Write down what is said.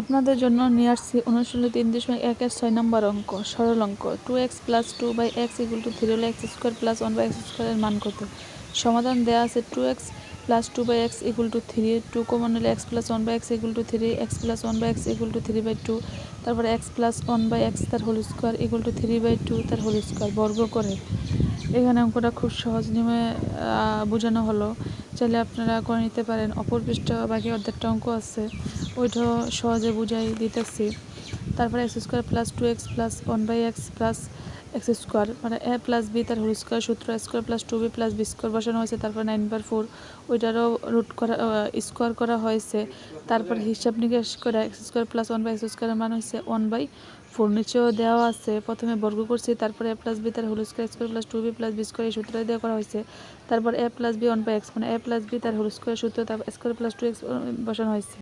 আপনাদের জন্য নিয়ে আসছি অনুশীলনী তিন দশমিক এক এর ছয় নম্বর অঙ্ক, সরল অঙ্ক। Two x plus two by x equal to three হলে x square plus one by x স্কোয়ারের মান কত? সমাধান দেওয়া আছে two x plus two by x equal to three two common হলে x plus one by x equal to three x plus one by x equal to three by two তারপরে x plus one by x তার whole square equal to three by two তার whole square বর্গ করে। এখানে অঙ্কটা খুব সহজ নিয়মে বোঝানো হলো। চাইলে আপনারা করে নিতে পারেন। অপর বাকি অর্ধেকটা অঙ্ক আছে। ওইটাও সহজে বুঝাই দিতেছি। তারপরে x square plus two x plus one by x plus x square মানে এ প্লাস বি তার হোল স্কোয়ার সূত্র square plus two B plus B square বসানো হয়েছে, তারপর নাইন বার ফোর, ওইটারও রুট করা স্কোয়ার করা হয়েছে। তারপর হিসাব নিকাশ করে x square plus one by x স্কোয়ারের মান হয়েছে ওয়ান বাই ফোর, নিচেও দেওয়া আছে। প্রথমে বর্গ করছি, তারপরে এ প্লাস বি তার whole square square plus two B plus B square এই সূত্র দিয়ে করা হয়েছে। তারপর A plus B one by x মানে এ প্লাস বি তার হোল স্কোয়ার সূত্র, তারপর স্কোয়ার প্লাস টু এক্স বসানো হয়েছে।